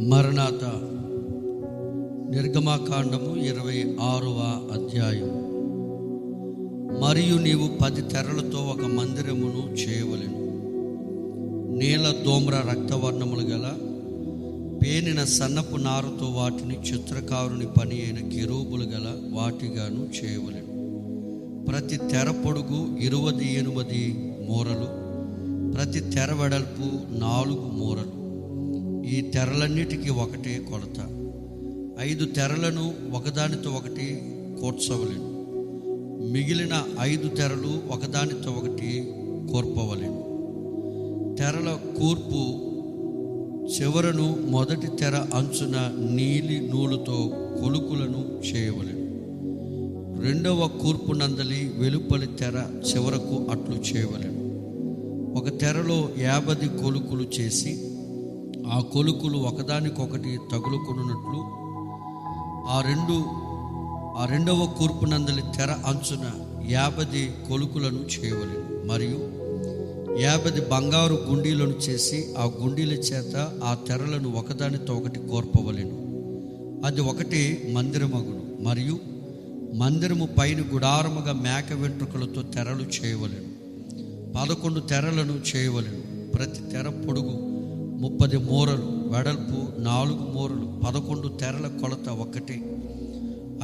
మరణాత నిర్గమాకాండము ఇరవై ఆరవ అధ్యాయం. మరియు నీవు పది తెరలతో ఒక మందిరమును చేయవలెను. నీల దోమ్ర రక్తవర్ణములు గల పేనిన సన్నపు నారుతో వాటిని చిత్రకారుని పని అయిన కిరూబులు గల వాటిగాను చేయవలెను. ప్రతి తెర పొడుగు ఇరువది ఎనిమిది మూరలు ప్రతి తెర వెడల్పు నాలుగు మూరలు. ఈ తెరలన్నిటికీ ఒకటే కొలత. ఐదు తెరలను ఒకదానితో ఒకటి కూర్చవలేను. మిగిలిన ఐదు తెరలు ఒకదానితో ఒకటి కోర్పవలేను. తెరల కూర్పు చివరను మొదటి తెర అంచున నీలి నూలుతో కొలుకులను చేయవలెను. రెండవ కూర్పు నందలి వెలుపలి తెర చివరకు అట్లు చేయవలెను. ఒక తెరలో యాభది కొలుకులు చేసి ఆ కొలుకులు ఒకదానికొకటి తగులుకొనున్నట్లు ఆ రెండు ఆ రెండవ కూర్పు నందలి తెర అంచున యాభై కొలుకులను చేయవలెను. మరియు యాభై బంగారు గుండీలను చేసి ఆ గుండీల చేత ఆ తెరలను ఒకదానితో ఒకటి కోర్పవలెను. అది ఒకటి మందిరమగును. మరియు మందిరము పైన గుడారముగా మేక వెంట్రుకలతో తెరలు చేయవలెను. పదకొండు తెరలను చేయవలెను. ప్రతి తెర పొడుగు ముప్పది మూరలు వెడల్పు నాలుగు మూరలు పదకొండు తెరల కొలత ఒకటే.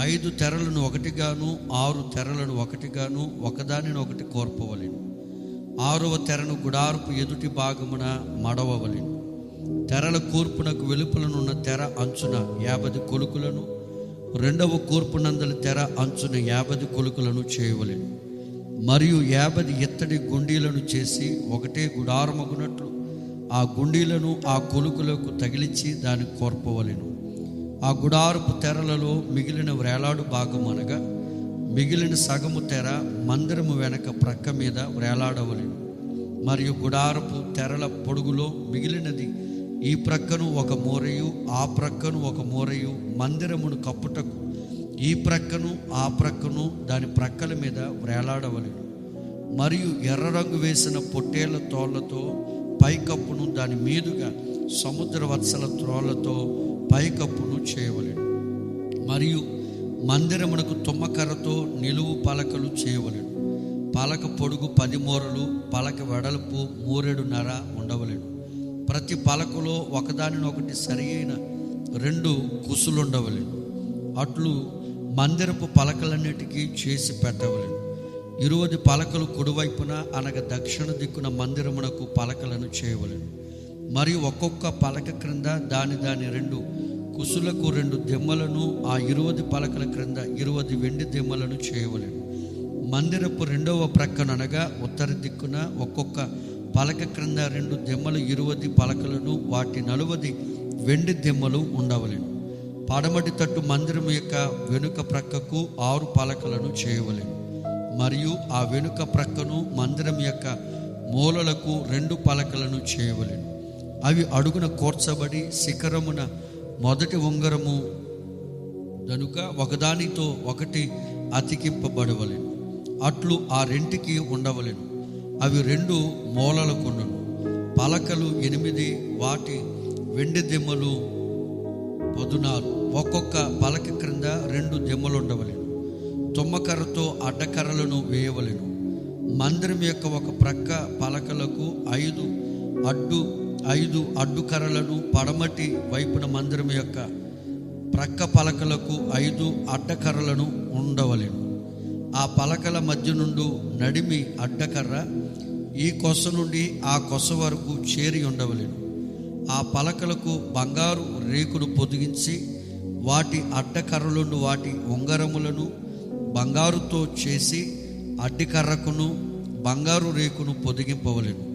ఐదు తెరలను ఒకటిగాను ఆరు తెరలను ఒకటిగాను ఒకదానిని ఒకటి కోర్పవలను. ఆరవ తెరను గుడారపు ఎదుటి భాగమున మడవవలెను. తెరల కూర్పునకు వెలుపలనున్న తెర అంచున యాభది కొలుకులను రెండవ కూర్పునందలి తెర అంచున యాభది కొలుకులను చేయవలెను. మరియు యాభది ఎత్తడి గుండీలను చేసి ఒకటే గుడారమగునట్లు ఆ గుండీలను ఆ కొలుకులకు తగిలించి దాన్ని కోర్పవలను. ఆ గుడారపు తెరలలో మిగిలిన వేలాడు భాగం అనగా మిగిలిన సగము తెర మందిరము వెనక ప్రక్క మీద వేలాడవలెను మరియు గుడారపు తెరల పొడుగులో మిగిలినది ఈ ప్రక్కను ఒక మూరయు ఆ ప్రక్కను ఒక మూరయు మందిరమును కప్పుటకు ఈ ప్రక్కను ఆ ప్రక్కను దాని ప్రక్కల మీద వేలాడవలెను మరియు ఎర్ర రంగు వేసిన పొట్టేళ్ళ తోళ్ళతో పైకప్పును దాని మీదుగా సముద్ర వత్సల త్రోళ్ళతో పైకప్పును చేయవలెను. మరియు మందిరమునకు తుమ్మకర్రతో నిలువు పలకలు చేయవలెను. పలక పొడుగు పది మూరలు పలక వెడల్పు మూరెడున్నర ఉండవలెను. ప్రతి పలకలో ఒకదానినొకటి సరి అయిన రెండు కుసులుండవలెను. అట్లు మందిరపు పలకలన్నిటికీ చేసి పెట్టవలెను. ఇరువది పలకలు కుడివైపున అనగా దక్షిణ దిక్కున మందిరమునకు పలకలను చేయవలను. మరియు ఒక్కొక్క పలక క్రింద దాని దాని రెండు కుసులకు రెండు దెమ్మలను ఆ ఇరువది పలకల క్రింద ఇరువది వెండి దెమ్మలను చేయవలను. మందిరపు రెండవ ప్రక్కననగా ఉత్తర దిక్కున ఒక్కొక్క పలక క్రింద రెండు దెమ్మలు ఇరువది పలకలను వాటి నలువది వెండి దెమ్మలు ఉండవలను. పడమటి తట్టు మందిరం యొక్క వెనుక ప్రక్కకు ఆరు పలకలను చేయవలెను. మరియు ఆ వెనుక ప్రక్కను మందిరం యొక్క మూలలకు రెండు పలకలను చేయవలెను. అవి అడుగున కూర్చబడి శిఖరమున మొదటి ఉంగరము గనుక ఒకదానితో ఒకటి అతికింపబడవలెను. అట్లు ఆ రెంటికి ఉండవలెను. అవి రెండు మూలలకున్నను. పలకలు ఎనిమిది వాటి వెండి దిమ్మలు పొదునాలు ఒక్కొక్క పలక క్రింద రెండు దిమ్మలు ఉండవలెను తుమ్మకర్రతో అడ్డకర్రలను వేయవలెను. మందిరం యొక్క ఒక ప్రక్క పలకలకు ఐదు అడ్డు ఐదు అడ్డుకర్రలను పడమటి వైపున మందిరం యొక్క ప్రక్క పలకలకు ఐదు అడ్డకర్రలను ఉండవలెను. ఆ పలకల మధ్య నుండి నడిమి అడ్డకర్ర ఈ కొస నుండి ఆ కొస వరకు చేరి ఉండవలెను. ఆ పలకలకు బంగారు రేకును పొదిగించి వాటి అడ్డకర్రలను వాటి ఉంగరములను బంగారుతో చేసి అడ్డికర్రకును బంగారు రేకును పొదిగింపవలను.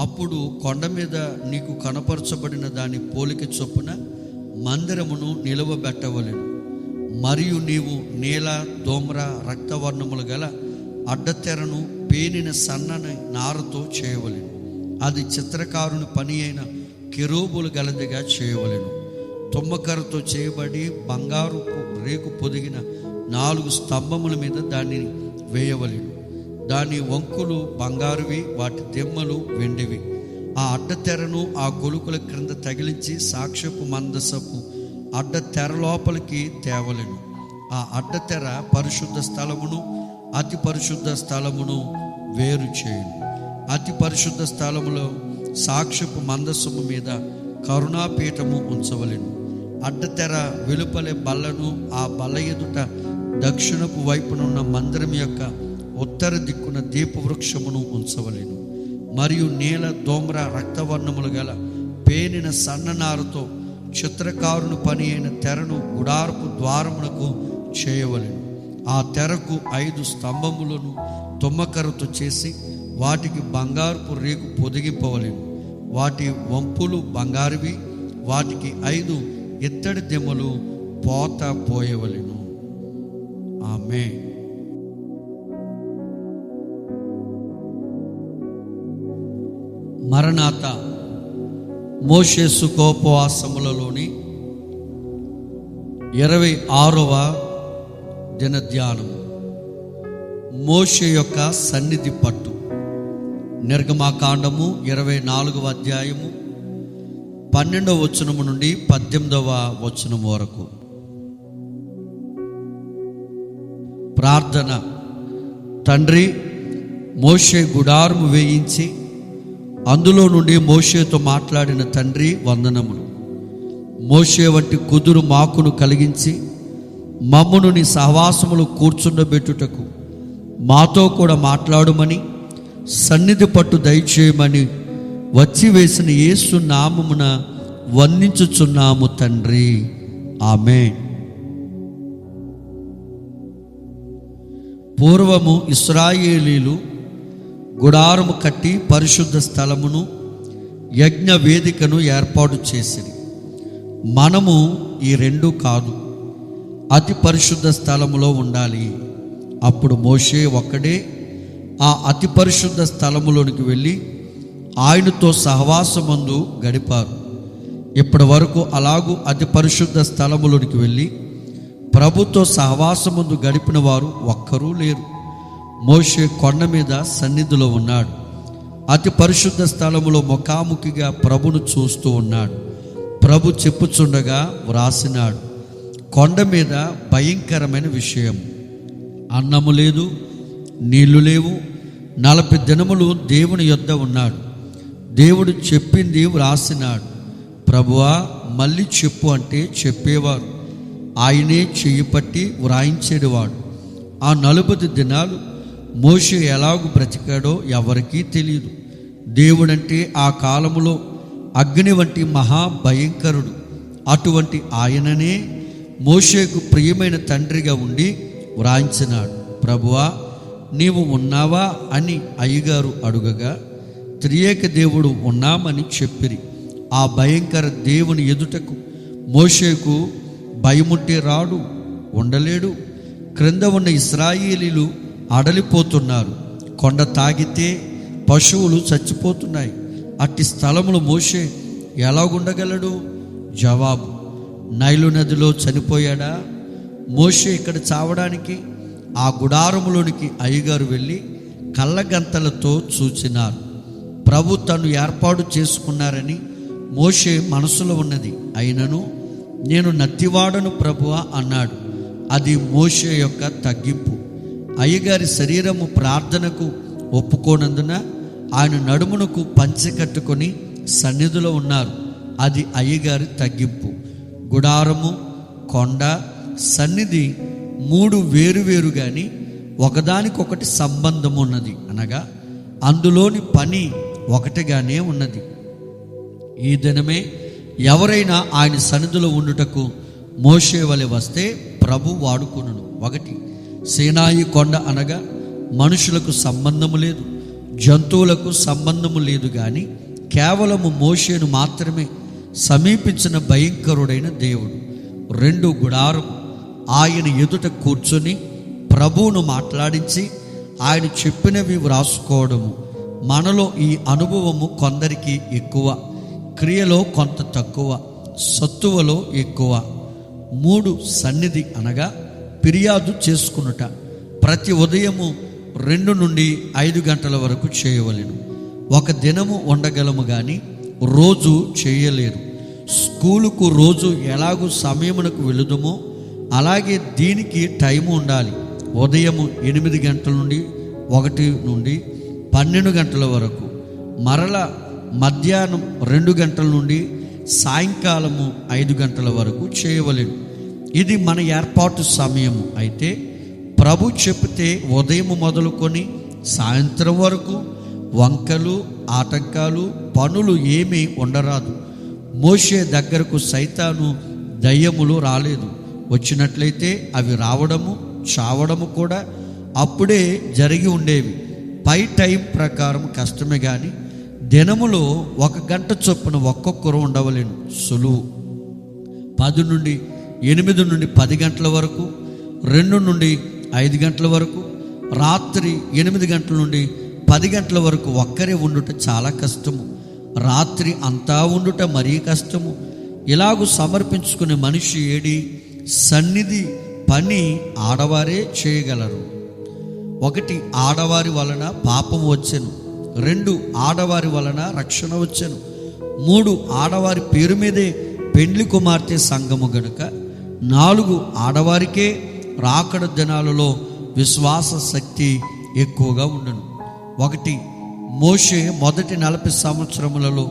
అప్పుడు కొండ మీద నీకు కనపరచబడిన దాని పోలిక చొప్పున మందిరమును నిలువబెట్టవలెను. మరియు నీవు నీల దోమ్ర రక్తవర్ణములు గల అడ్డతెరను పేనిన సన్నని నారతో చేయవలను. అది చిత్రకారుని పని అయిన కెరూబులు గలదిగా చేయవలెను. తుమ్మకరతో చేయబడి బంగారు రేకు పొదిగిన నాలుగు స్తంభముల మీద దాన్ని వేయవలెను. దాని వంకులు బంగారువి వాటి దెమ్మలు వెండివి. ఆ అడ్డతెరను ఆ గొలుకుల క్రింద తగిలించి సాక్ష్యపు మందసపు అడ్డ తెర లోపలికి తేవలను. ఆ అడ్డతెర పరిశుద్ధ స్థలమును అతి పరిశుద్ధ స్థలమును వేరు చేయును. అతి పరిశుద్ధ స్థలములో సాక్ష్యపు మందసము మీద కరుణాపీఠము ఉంచవలెను. అడ్డతెర వెలుపలే బల్లను ఆ బల్ల ఎదుట దక్షిణపు వైపునున్న మందిరం యొక్క ఉత్తర దిక్కున దీపవృక్షమును ఉంచవలెను. మరియు నీల దోమ్ర రక్తవర్ణములు గల పేనిన సన్ననారుతో చిత్రకారుని పని అయిన తెరను గుడారపు ద్వారమునకు చేయవలెను. ఆ తెరకు ఐదు స్తంభములను తుమ్మకరతో చేసి వాటికి బంగారుపు రేకు పొదిగింపవలేను. వాటి వంపులు బంగారువి వాటికి ఐదు ఇత్తడి దిమ్మలు పోత పోయవలెను. ఆమె మరణాత మోషేసు కోపవాసములలోని ఇరవై ఆరవ దినధ్యానం. మోషే యొక్క సన్నిధి పట్టు. నిర్గమాకాండము ఇరవై నాలుగవ అధ్యాయము పన్నెండవ వచనము నుండి పద్దెనిమిదవ వచనం వరకు. ప్రార్థన. తండ్రి మోషే గుడారము వేయించి అందులో నుండి మోషేతో మాట్లాడిన తండ్రి వందనములు. మోషే వంటి కుదురు మాకును కలిగించి మమ్మును నీ సహవాసములు కూర్చుండబెట్టుటకు మాతో కూడా మాట్లాడుమని సన్నిధి పట్టు దయచేయమని వచ్చి వేసిన యేసు నామమున వందించుచున్నాము తండ్రి. ఆమె పూర్వము ఇస్రాయేలీలు గుడారము కట్టి పరిశుద్ధ స్థలమును యజ్ఞ వేదికను ఏర్పాటు చేసిరి. మనము ఈ రెండు కాదు అతి పరిశుద్ధ స్థలములో ఉండాలి. అప్పుడు మోషే ఒక్కడే ఆ అతి పరిశుద్ధ స్థలములోనికి వెళ్ళి ఆయనతో సహవాసమందు గడిపారు. ఇప్పటి వరకు అలాగూ అతి పరిశుద్ధ స్థలములోనికి వెళ్ళి ప్రభుతో సహవాసమందు గడిపిన వారు ఒక్కరూ లేరు. మోషే కొండ మీద సన్నిధిలో ఉన్నాడు. అతి పరిశుద్ధ స్థలములో ముఖాముఖిగా ప్రభును చూస్తూ ఉన్నాడు. ప్రభు చెప్పుచుండగా వ్రాసినాడు కొండ మీద భయంకరమైన విషయం. అన్నము లేదు నీళ్ళు లేవు నలభై దినములు దేవుని యొద్ద ఉన్నాడు. దేవుడు చెప్పింది వ్రాసినాడు. ప్రభువా మళ్ళీ చెప్పు అంటే చెప్పేవారు. ఆయనే చెయ్యి పట్టి వ్రాయించేవాడు ఆ నలుబది దినాలు మోషే ఎలాగూ బ్రతికాడో ఎవరికీ తెలియదు దేవుడంటే ఆ కాలములో అగ్ని వంటి మహా భయంకరుడు అటువంటి ఆయననే మోషేకు ప్రియమైన తండ్రిగా ఉండి వ్రాయించినాడు ప్రభువా నీవు ఉన్నావా అని అయ్యగారు అడుగగా త్రియేక దేవుడు ఉన్నామని చెప్పిరి. ఆ భయంకర దేవుని ఎదుటకు మోషేకు భయముంటే రాడు ఉండలేడు. క్రింద ఉన్న ఇస్రాయేలీలు అడలిపోతున్నారు. కొండ తాగితే పశువులు చచ్చిపోతున్నాయి. అట్టి స్థలములు మోసే ఎలాగుండగలడు? జవాబు నైలు నదిలో చనిపోయాడా? మోషే ఇక్కడ చావడానికి ఆ గుడారములోనికి అయ్యగారు వెళ్ళి కళ్ళగంతలతో చూచినారు. ప్రభు తను ఏర్పాటు చేసుకున్నారని మోషే మనసులో ఉన్నది. అయినను నేను నత్తివాడను ప్రభువా అన్నాడు. అది మోషే యొక్క తగ్గింపు. అయ్యగారి శరీరము ప్రార్థనకు ఒప్పుకోనందున ఆయన నడుమునకు పంచె కట్టుకొని సన్నిధిలో ఉన్నారు. అది అయ్యగారి తగ్గింపు. గుడారము కొండ సన్నిధి మూడు వేరు వేరు కానీ ఒకదానికొకటి సంబంధం ఉన్నది అనగా అందులోని పని ఒకటిగానే ఉన్నది. ఈ దినమే ఎవరైనా ఆయన సన్నిధిలో ఉండుటకు మోసే వలె వస్తే ప్రభు వాడుకును ఒకటి సేనాయి కొండ అనగా మనుషులకు సంబంధము లేదు జంతువులకు సంబంధము లేదు కానీ కేవలము మోషేను మాత్రమే సమీపించిన భయంకరుడైన దేవుడు. రెండు గుడారం ఆయన ఎదుట కూర్చొని ప్రభువును మాట్లాడించి ఆయన చెప్పినవి వ్రాసుకోవడము. మనలో ఈ అనుభవము కొందరికి ఎక్కువ. క్రియలో కొంత తక్కువ సత్తువలో ఎక్కువ. మూడు సన్నిధి అనగా ఫిర్యాదు చేసుకునుట. ప్రతి ఉదయము రెండు నుండి ఐదు గంటల వరకు చేయవలెను. ఒక దినము ఉండగలము కానీ రోజు చేయలేరు. స్కూలుకు రోజు ఎలాగూ సమయమునకు వెళుదమో అలాగే దీనికి టైము ఉండాలి. ఉదయము ఎనిమిది గంటల నుండి ఒకటి నుండి పన్నెండు గంటల వరకు. మరల మధ్యాహ్నం రెండు గంటల నుండి సాయంకాలము ఐదు గంటల వరకు చేయవలేము ఇది మన ఏర్పాటు సమయము. అయితే ప్రభు చెప్తే ఉదయం మొదలుకొని సాయంత్రం వరకు వంకలు ఆటంకాలు పనులు ఏమీ ఉండరాదు. మోసే దగ్గరకు సైతాను దయ్యములు రాలేదు. వచ్చినట్లయితే అవి రావడము చావడము కూడా అప్పుడే జరిగి ఉండేవి. పై టైం ప్రకారం కష్టమే కానీ దినములో ఒక గంట చొప్పున ఒక్కొక్కరు ఉండవలేను. సులువు పది నుండి ఎనిమిది నుండి పది గంటల వరకు రెండు నుండి ఐదు గంటల వరకు రాత్రి ఎనిమిది గంటల నుండి పది గంటల వరకు ఒక్కరే ఉండుట చాలా కష్టము. రాత్రి అంతా ఉండుట మరీ కష్టము. ఇలాగూ సమర్పించుకునే మనిషి ఏడి? సన్నిధి పని ఆడవారే చేయగలరు. ఒకటి ఆడవారి వలన పాపం వచ్చెను. రెండు ఆడవారి వలన రక్షణ వచ్చాను. మూడు ఆడవారి పేరు మీదే పెండ్లి కుమార్తె సంఘము గనుక నాలుగు ఆడవారికే రాకడ దినాలలో విశ్వాస శక్తి ఎక్కువగా ఉండను. ఒకటి మోషే మొదటి నలభై సంవత్సరములలో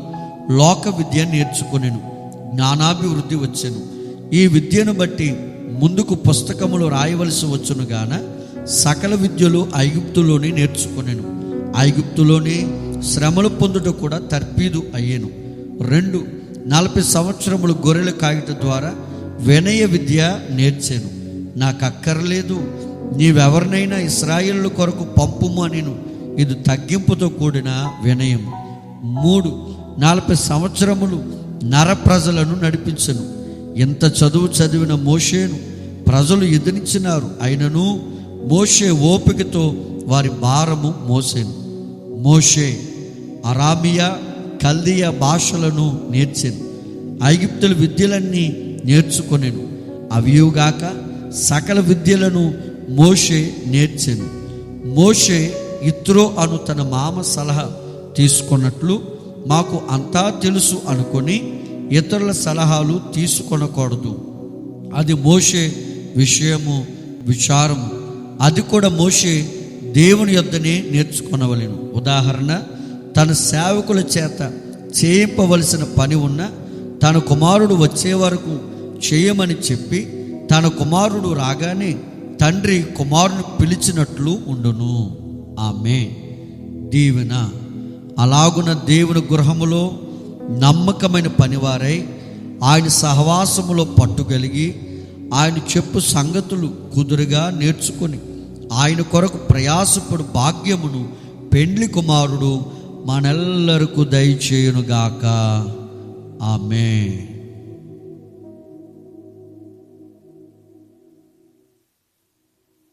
లోక విద్య నేర్చుకొనెను. జ్ఞానాభివృద్ధి వచ్చెను. ఈ విద్యను బట్టి ముందుకు పుస్తకములు రాయవలసి వచ్చును గాన సకల విద్యలు ఐగుప్తులోనే నేర్చుకొనెను. ఐగుప్తులోనే శ్రమలు పొందుట కూడా తర్పీదు అయ్యేను. రెండు నలభై సంవత్సరములు గొర్రెల కాయట ద్వారా వినయ విద్య నేర్చాను. నాకు అక్కర్లేదు నీవెవరినైనా ఇస్రాయిల్ కొరకు పంపుము అనిను. ఇది తగ్గింపుతో కూడిన వినయం మూడు నలభై సంవత్సరములు నర ప్రజలను నడిపించను. ఇంత చదువు చదివిన మోషేను ప్రజలు ఎదిరించినారు. అయినను మోషే ఓపికతో వారి భారము మోసేను. మోషే అరామియా కల్దియా భాషలను నేర్చాను. ఐగిప్తుల విద్యలన్నీ నేర్చుకొనెను. అవియుగాక సకల విద్యలను మోషే నేర్చెను. మోషే ఇత్రో అను తన మామ సలహా తీసుకున్నట్లు మాకు అంతా తెలుసు అనుకొని ఇతరుల సలహాలు తీసుకొనకూడదు. అది మోషే విషయము విచారము. అది కూడా మోషే దేవుని యొద్దనే నేర్చుకొనవలెను. ఉదాహరణ తన సేవకుల చేత చేయింపవలసిన పని ఉన్న తన కుమారుడు వచ్చే వరకు చేయమని చెప్పి తన కుమారుడు రాగానే తండ్రి కుమారుని పిలిచినట్లు ఉండును. ఆమె దీవెన. అలాగున దేవుని గృహములో నమ్మకమైన పనివారై ఆయన సహవాసములో పట్టుగలిగి ఆయన చెప్పు సంగతులు కుదురుగా నేర్చుకొని ఆయన కొరకు ప్రయాసపడు భాగ్యమును పెండ్లి కుమారుడు మనెల్లరకు దయచేయునుగాక. ఆమె